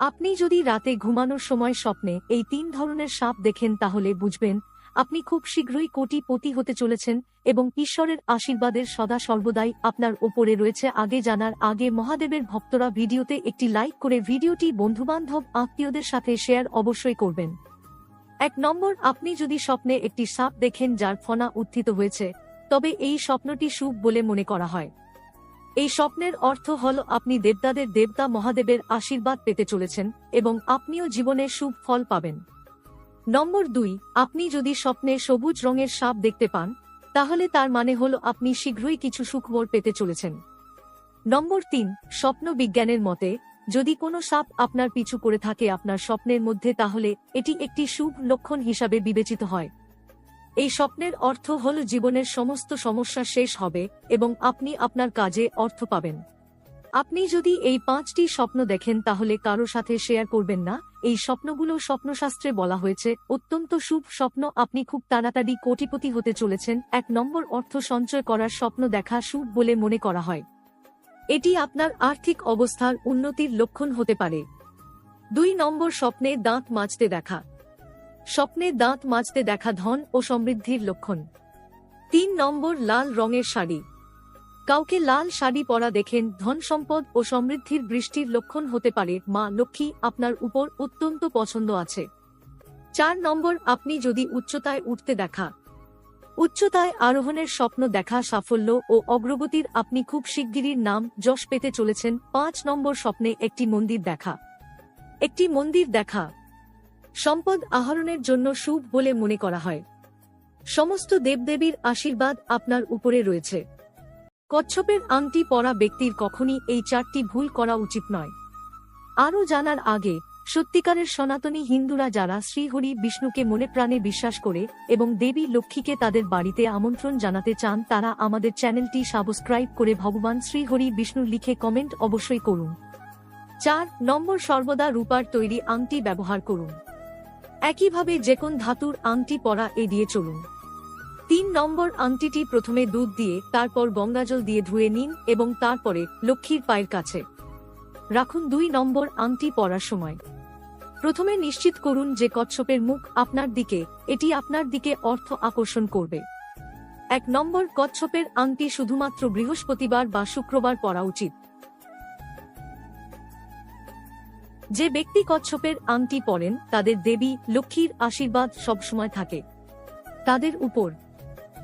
আপনি যদি রাতে ঘুমানোর সময় স্বপ্নে এই তিন ধরনের সাপ দেখেন তাহলে বুঝবেন, আপনি খুব শীঘ্রই কোটিপতি হতে চলেছেন এবং ঈশ্বরের আশীর্বাদের সদা সর্বদাই আপনার ওপরে রয়েছে। আগে জানার আগে মহাদেবের ভক্তরা ভিডিওতে একটি লাইক করে ভিডিওটি বন্ধুবান্ধব, আত্মীয়দের সাথে শেয়ার অবশ্যই করবেন। এক নম্বর, আপনি যদি স্বপ্নে একটি সাপ দেখেন যার ফনা উত্থিত হয়েছে, তবে এই স্বপ্নটি শুভ বলে মনে করা হয়। এই স্বপ্নের অর্থ হল আপনি দেবতাদের দেবতা মহাদেবের আশীর্বাদ পেতে চলেছেন এবং আপনিও জীবনে শুভ ফল পাবেন। নম্বর দুই, আপনি যদি স্বপ্নে সবুজ রঙের সাপ দেখতে পান, তাহলে তার মানে হল আপনি শীঘ্রই কিছু সুখবর পেতে চলেছেন। নম্বর তিন স্বপ্ন বিজ্ঞানের মতে, যদি কোনো সাপ আপনার পিছু করে থাকে আপনার স্বপ্নের মধ্যে, তাহলে এটি একটি শুভ লক্ষণ হিসাবে বিবেচিত হয়। এই স্বপ্নের অর্থ হল জীবনের সমস্ত সমস্যা শেষ হবে এবং আপনি আপনার কাজে অর্থ পাবেন। আপনি যদি এই পাঁচটি স্বপ্ন দেখেন তাহলে কারও সাথে শেয়ার করবেন না। এই স্বপ্নগুলো স্বপ্নশাস্ত্রে বলা হয়েছে, অত্যন্ত শুভ স্বপ্ন, আপনি খুব তাড়াতাড়ি কোটিপতি হতে চলেছেন। এক নম্বর অর্থ সঞ্চয় করার স্বপ্ন দেখা শুভ বলে মনে করা হয়। এটি আপনার আর্থিক অবস্থার উন্নতির লক্ষণ হতে পারে। দুই নম্বর স্বপ্নে দাঁত মাজতে দেখা। স্বপ্নে দাঁত মাজতে দেখা ধন ও সমৃদ্ধির লক্ষণ। তিন নম্বর, লাল রঙের শাড়ি। কাউকে লাল শাড়ি পরা দেখেন ধন সম্পদ ও সমৃদ্ধির বৃষ্টির লক্ষণ হতে পারে। মা লক্ষ্মী, আপনার উপর অত্যন্ত পছন্দ আছে। চার নম্বর, আপনি যদি উচ্চতায় উঠতে দেখা। উচ্চতায় আরোহণের স্বপ্ন দেখা সাফল্য ও অগ্রগতির আপনি খুব শিগগিরির নাম যশ পেতে চলেছেন। পাঁচ নম্বর, স্বপ্নে একটি মন্দির দেখা। একটি মন্দির দেখা। সম্পদ আহরণের জন্য শুভ বলে মনে করা হয়। সমস্ত দেবদেবীর আশীর্বাদ আপনার উপরে রয়েছে। কচ্ছপের আংটি পরা ব্যক্তির কখনই এই চারটি ভুল করা উচিত নয়। আরও জানার আগে, সত্যিকারের সনাতনী হিন্দুরা যারা শ্রীহরি বিষ্ণুকে মনে প্রাণে বিশ্বাস করে এবং দেবী লক্ষ্মীকে তাদের বাড়িতে আমন্ত্রণ জানাতে চান, তারা আমাদের চ্যানেলটি সাবস্ক্রাইব করে ভগবান শ্রীহরি বিষ্ণু লিখে কমেন্ট অবশ্যই করুন। চার, নম্বর সর্বদা রূপার তৈরি আংটি ব্যবহার করুন। একইভাবে যে কোন ধাতুর আংটি পরা এড়িয়ে চলুন। তিন নম্বর আংটিটি প্রথমে দুধ দিয়ে, তারপর গঙ্গাজল দিয়ে ধুয়ে নিন এবং তারপরে লক্ষ্মীর পায়ের কাছে। রাখুন দুই নম্বর আংটি পরার সময়। প্রথমে নিশ্চিত করুন যে কচ্ছপের মুখ আপনার দিকে, এটি আপনার দিকে অর্থ আকর্ষণ করবে। এক নম্বর কচ্ছপের আংটি শুধুমাত্র বৃহস্পতিবার বা শুক্রবার পরা উচিত। যে ব্যক্তি কচ্ছপের আংটি পরেন, তাদের দেবী লক্ষ্মীর আশীর্বাদ সবসময় থাকে। তাদের উপর।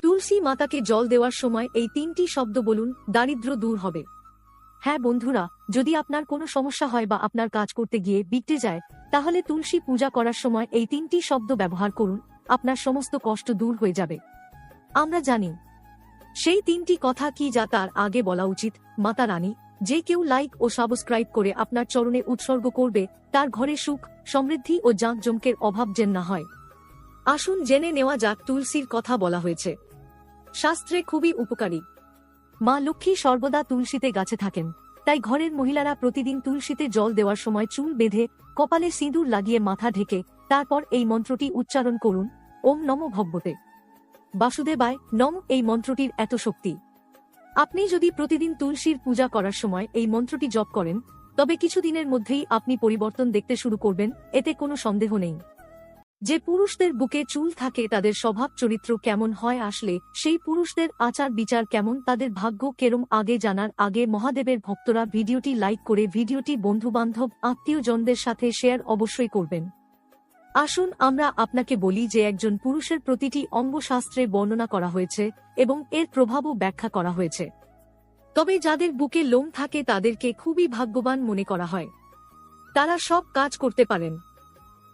তুলসী মাতাকে জল দেওয়ার সময় এই তিনটি শব্দ বলুন দারিদ্র দূর হবে। হ্যাঁ বন্ধুরা, যদি আপনার কোনো সমস্যা হয় বা আপনার কাজ করতে গিয়ে বিগড়ে যায়, তাহলে তুলসী পূজা করার সময় এই তিনটি শব্দ ব্যবহার করুন, আপনার সমস্ত কষ্ট দূর হয়ে যাবে। আমরা জানি। সেই তিনটি কথা কি যা তার আগে বলা উচিত, মাতা রানী? যে কেউ লাইক ও সাবস্ক্রাইব করে আপনার চরণে উৎসর্গ করবে, তার ঘরে সুখ, সমৃদ্ধি ও জাঁকজমকের অভাব যেন না হয়। আসুন জেনে নেওয়া যাক তুলসীর কথা বলা হয়েছে। শাস্ত্রে খুবই উপকারী। মা লক্ষ্মী সর্বদা তুলসীতে গাছে থাকেন, তাই ঘরের মহিলারা প্রতিদিন তুলসীতে জল দেওয়ার সময় চুল বেঁধে, কপালে সিঁদুর লাগিয়ে মাথা ঢেকে, তারপর এই মন্ত্রটি উচ্চারণ করুন, ওম নম ভব্যতে বাসুদেবায়, নম, এই মন্ত্রটির এত শক্তি। আপনি যদি প্রতিদিন তুলসীর পূজা করার সময় এই মন্ত্রটি জপ করেন, তবে কিছুদিনের মধ্যেই আপনি পরিবর্তন দেখতে শুরু করবেন, এতে কোনো সন্দেহ নেই। যে পুরুষদের বুকে চুল থাকে, তাদের স্বভাব চরিত্র কেমন হয় আসলে, সেই পুরুষদের আচার বিচার কেমন, তাদের ভাগ্য কেরম আগে জানার আগে মহাদেবের ভক্তরা ভিডিওটি লাইক করে, ভিডিওটি বন্ধুবান্ধব, আত্মীয়জনদের সাথে শেয়ার অবশ্যই করবেন। আসুন আমরা আপনাকে বলি যে একজন পুরুষের প্রতিটি অঙ্গশাস্ত্রে বর্ণনা করা হয়েছে এবং এর প্রভাবও ব্যাখ্যা করা হয়েছে। তবে যাদের বুকে লোম থাকে তাদেরকে খুবই ভাগ্যবান মনে করা হয়। তারা সব কাজ করতে পারেন।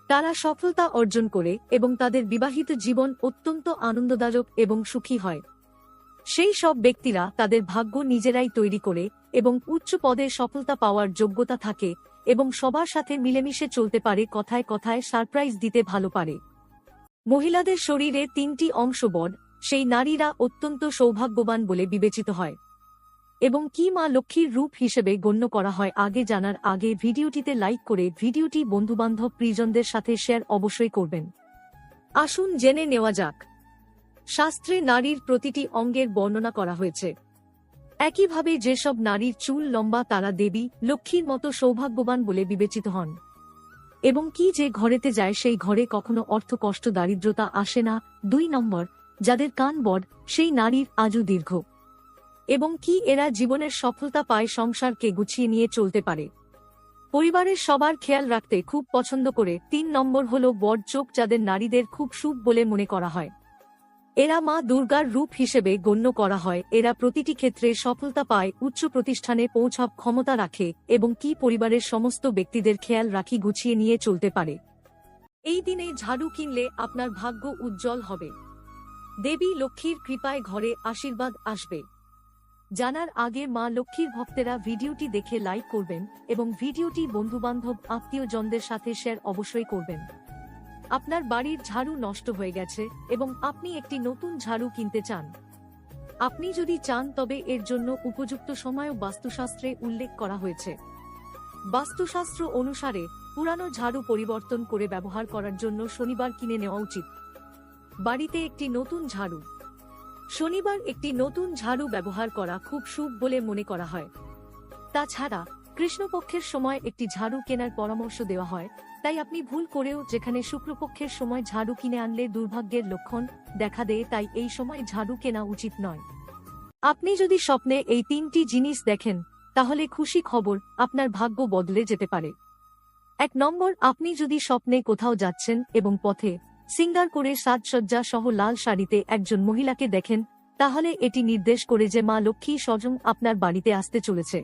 তারা সফলতা অর্জন করে এবং তাদের বিবাহিত জীবন অত্যন্ত আনন্দদায়ক এবং সুখী হয়। সেই সব ব্যক্তিরা তাদের ভাগ্য নিজেরাই তৈরি করে এবং উচ্চ পদে সফলতা পাওয়ার যোগ্যতা থাকে এবং সবার সাথে মিলেমিশে চলতে পারে, কথায় কথায় সারপ্রাইজ দিতে ভালো পারে। মহিলাদের শরীরে তিনটি অংশ বড সেই নারীরা অত্যন্ত সৌভাগ্যবান বলে বিবেচিত হয়। এবং কি মা লক্ষ্মীর রূপ হিসেবে গণ্য করা হয় আগে জানার আগে ভিডিওটিতে লাইক করে ভিডিওটি বন্ধুবান্ধব প্রিজনদের সাথে শেয়ার অবশ্যই করবেন। আসুন জেনে নেওয়া যাক। শাস্ত্রে নারীর প্রতিটি অঙ্গের বর্ণনা করা হয়েছে। একইভাবে যেসব নারীর চুল লম্বা, তারা দেবী, লক্ষ্মীর মতো সৌভাগ্যবান বলে বিবেচিত হন। এবং কি যে ঘরেতে যায়, সেই ঘরে কখনো অর্থ, কষ্ট, দারিদ্রতা আসে না। দুই নম্বর, যাদের কান বড়, সেই নারীর আজও দীর্ঘ। এবং কি এরা জীবনের সফলতা পায়, সংসারকে গুছিয়ে নিয়ে চলতে পারে। পরিবারের সবার খেয়াল রাখতে খুব পছন্দ করে। তিন নম্বর হল বড় চোখ, যাদের নারীদের খুব সুখ বলে মনে করা হয়। এরা মা দুর্গার রূপ হিসেবে গণ্য করা হয়। এরা প্রতিটি ক্ষেত্রে সফলতা পায়, উচ্চ প্রতিষ্ঠানে পৌঁছাব ক্ষমতা রাখে এবং কি পরিবারের সমস্ত ব্যক্তিদের খেয়াল রাখি গুছিয়ে নিয়ে চলতে পারে। এই দিনে ঝাড়ু কিনলে আপনার ভাগ্য উজ্জ্বল হবে। দেবী লক্ষ্মীর কৃপায় ঘরে আশীর্বাদ আসবে। জানার আগে মা লক্ষ্মীর ভক্তেরা ভিডিওটি দেখে লাইক করবেন এবং ভিডিওটি বন্ধুবান্ধব, আত্মীয়জনদের সাথে শেয়ার অবশ্যই করবেন। আপনার বাড়ির ঝাড়ু নষ্ট হয়ে গেছে এবং আপনি একটি নতুন ঝাড়ু কিনতে চান। আপনি যদি চান তবে এর জন্য উপযুক্ত সময়ও বাস্তুশাস্ত্রে উল্লেখ করা হয়েছে। বাস্তুশাস্ত্র অনুসারে, পুরানো ঝাড়ু পরিবর্তন করে ব্যবহার করার জন্য শনিবার কিনে নেওয়া উচিত। বাড়িতে একটি নতুন ঝাড়ু। শনিবার একটি নতুন ঝাড়ু ব্যবহার করা খুব শুভ বলে মনে করা হয়। তাছাড়া কৃষ্ণপক্ষের সময় একটি ঝাড়ু কেনার পরামর্শ দেওয়া হয়, তাই আপনি ভুল করেও যেখানে শুক্রপক্ষের সময় ঝাড়ু কিনে আনলে দুর্ভাগ্যের লক্ষণ দেখা দেয়, তাই এই সময় ঝাড়ু কেনা উচিত নয়। আপনি যদি স্বপ্নে এই তিনটি জিনিস দেখেন, তাহলে খুশি খবর আপনার ভাগ্য বদলে যেতে পারে। এক নম্বর, আপনি যদি স্বপ্নে কোথাও যাচ্ছেন এবং পথে সিঙ্গার করে সাজসজ্জা সহ লাল শাড়িতে একজন মহিলাকে দেখেন, তাহলে এটি নির্দেশ করে যে মা লক্ষ্মী স্বজন আপনার বাড়িতে আসতে চলেছে।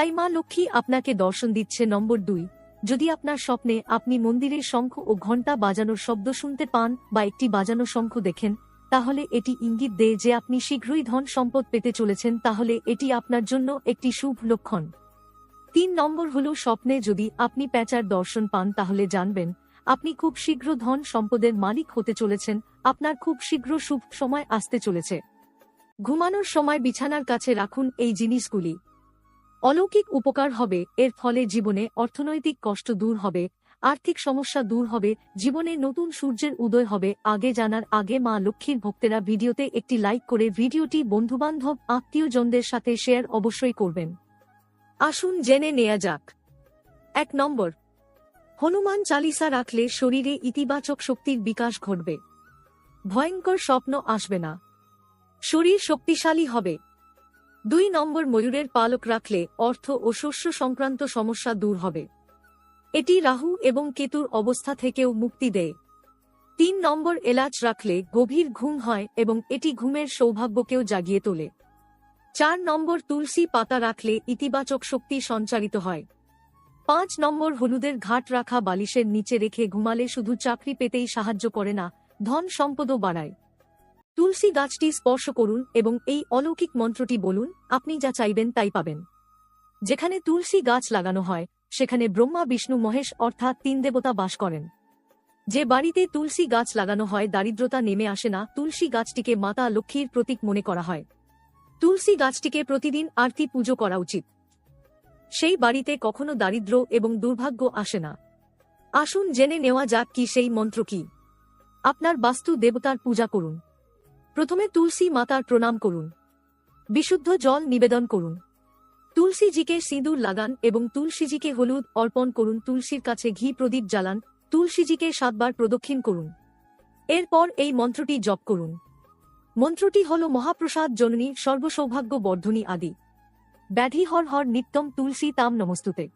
তাই মা লক্ষ্মী আপনাকে দর্শন দিচ্ছে নম্বর দুই। যদি আপনার স্বপ্নে আপনি মন্দিরের শঙ্খ ও ঘণ্টা বাজানোর শব্দ শুনতে পান বা একটি বাজানো শঙ্খ দেখেন, তাহলে এটি ইঙ্গিত দেয় যে আপনি শীঘ্রই ধন সম্পদ পেতে চলেছেন, তাহলে এটি আপনার জন্য একটি শুভ লক্ষণ। তিন নম্বর হল স্বপ্নে যদি আপনি প্যাঁচার দর্শন পান, তাহলে জানবেন, আপনি খুব শীঘ্র ধন সম্পদের মালিক হতে চলেছেন, আপনার খুব শীঘ্র শুভ সময় আসতে চলেছে। ঘুমানোর সময় বিছানার কাছে রাখুন এই জিনিসগুলি। অলৌকিক উপকার হবে, এর ফলে জীবনে অর্থনৈতিক কষ্ট দূর হবে, আর্থিক সমস্যা দূর হবে, জীবনে নতুন সূর্যের উদয় হবে। আগে জানার আগে মা লক্ষ্মীর ভক্তেরা ভিডিওতে একটি লাইক করে ভিডিওটি বন্ধুবান্ধব, আত্মীয়জনদের সাথে শেয়ার অবশ্যই করবেন। আসুন জেনে নেয়া যাক। এক নম্বর, হনুমান চালিসা রাখলে শরীরে ইতিবাচক শক্তির বিকাশ ঘটবে। ভয়ঙ্কর স্বপ্ন আসবে না। শরীর শক্তিশালী হবে। দুই নম্বর ময়ূরের পালক রাখলে অর্থ ও শস্য সংক্রান্ত সমস্যা দূর হবে। এটি রাহু এবং কেতুর অবস্থা থেকেও মুক্তি দেয়। তিন নম্বর এলাচ রাখলে গভীর ঘুম হয় এবং এটি ঘুমের সৌভাগ্যকেও জাগিয়ে তোলে। চার নম্বর তুলসী পাতা রাখলে ইতিবাচক শক্তি সঞ্চারিত হয়। পাঁচ নম্বর হলুদের ঘাট রাখা বালিশের নিচে রেখে ঘুমালে শুধু চাকরি পেতেই সাহায্য করে না, ধন সম্পদও বাড়ায়। তুলসী গাছটি স্পর্শ করুন এবং এই অলৌকিক মন্ত্রটি বলুন, আপনি যা চাইবেন তাই পাবেন। যেখানে তুলসী গাছ লাগানো হয়, সেখানে ব্রহ্মা, বিষ্ণু, মহেশ অর্থাৎ তিন দেবতা বাস করেন। যে বাড়িতে তুলসী গাছ লাগানো হয়, দারিদ্রতা নেমে আসে না, তুলসী গাছটিকে মাতা লক্ষ্মীর প্রতীক মনে করা হয়। তুলসী গাছটিকে প্রতিদিন আরতি পুজো করা উচিত। সেই বাড়িতে কখনো দারিদ্র এবং দুর্ভাগ্য আসে না। আসুন জেনে নেওয়া যাক কি সেই মন্ত্র কি। আপনার বাস্তু দেবতার পূজা করুন। প্রথমে তুলসী মাতার প্রণাম করুন। বিশুদ্ধ জল নিবেদন করুন। তুলসীজিকে সিঁদুর লাগান এবং তুলসীজিকে হলুদ অর্পণ করুন। তুলসীর কাছে ঘি প্রদীপ জ্বালান। তুলসীজিকে সাতবার প্রদক্ষিণ করুন। এরপর এই মন্ত্রটি জপ করুন। মন্ত্রটি হল মহাপ্রসাদ জননী সর্বসৌভাগ্য বর্ধনী আদি। ব্যাধি হর হর নিত্যম তুলসী তাম নমস্তুতে।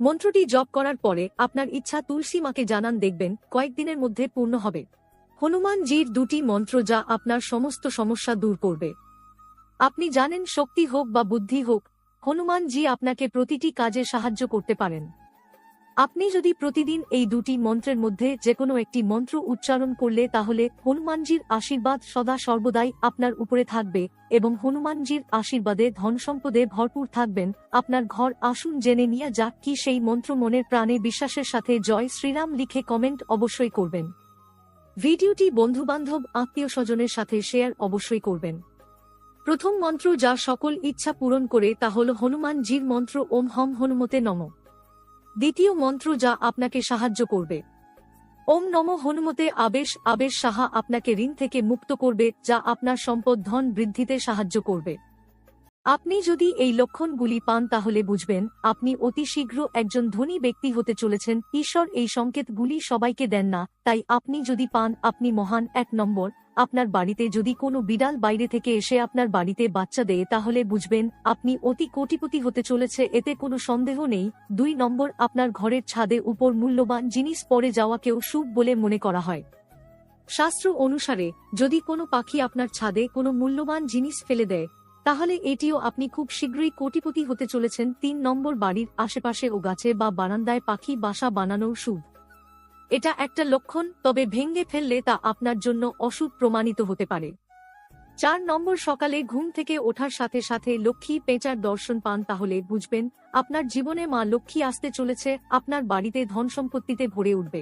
মন্ত্রটি জপ করার পরে আপনার ইচ্ছা তুলসী মাকে জানান দেখবেন, কয়েকদিনের মধ্যে পূর্ণ হবে। হনুমানজির দুটি মন্ত্র যা আপনার সমস্ত সমস্যা দূর করবে। আপনি জানেন শক্তি হোক বা বুদ্ধি হোক, হনুমানজি আপনাকে প্রতিটি কাজে সাহায্য করতে পারেন। আপনি যদি প্রতিদিন এই দুটি মন্ত্রের মধ্যে যে কোনো একটি মন্ত্র উচ্চারণ করলে তাহলে হনুমানজির আশীর্বাদ সদা সর্বদাই আপনার উপরে থাকবে এবং হনুমানজির আশীর্বাদে ধনসম্পদে ভরপুর থাকবেন। আপনার ঘর আসুন জেনে নিয়ে যাক কি সেই মন্ত্র মনের প্রাণে বিশ্বাসের সাথে জয় শ্রীরাম লিখে কমেন্ট অবশ্যই করবেন। ভিডিওটি বন্ধুবান্ধব আত্মীয় স্বজনের সাথে শেয়ার অবশ্যই করবেন। প্রথম মন্ত্র যা সকল ইচ্ছা পূরণ করে তা হল হনুমানজির মন্ত্র, ওম হম হনুমতে নম। দ্বিতীয় মন্ত্র যা আপনাকে সাহায্য করবে। ওম নম হনুমতে আবেশ আবেশ সাহা আপনাকে ঋণ থেকে মুক্ত করবে, যা আপনার সম্পদ ধন বৃদ্ধিতে সাহায্য করবে। আপনি যদি এই লক্ষণগুলি পান তাহলে বুঝবেন, আপনি অতি শীঘ্র একজন ধনী ব্যক্তি হতে চলেছেন। ঈশ্বর এই সংকেতগুলি সবাইকে দেন না, তাই আপনি যদি পান, আপনি মহান। এক নম্বর, আপনার বাড়িতে যদি কোনো বিড়াল বাইরে থেকে এসে আপনার বাড়িতে বাচ্চা দেয়, তাহলে বুঝবেন, আপনি অতি কোটিপতি হতে চলেছে, এতে কোনো সন্দেহ নেই। দুই নম্বর, আপনার ঘরের ছাদে উপর মূল্যবান জিনিস পড়ে যাওয়াকেও শুভ বলে মনে করা হয়। শাস্ত্র অনুসারে, যদি কোনো পাখি আপনার ছাদে কোনো মূল্যবান জিনিস ফেলে দেয় তাহলে এটিও আপনি খুব শীঘ্রই কোটিপতি হতে চলেছেন তিন নম্বর বাড়ির আশেপাশে ও গাছে বা বারান্দায় পাখি বাসা বানানোর শুভ এটা একটা লক্ষণ, তবে ভেঙ্গে ফেললে তা আপনার জন্য অশুভ প্রমাণিত হতে পারে। চার নম্বর সকালে ঘুম থেকে ওঠার সাথে সাথে লক্ষ্মী পেঁচার দর্শন পান তাহলে বুঝবেন, আপনার জীবনে মা লক্ষ্মী আসতে চলেছে, আপনার বাড়িতে ধন সম্পত্তিতে ভরে উঠবে।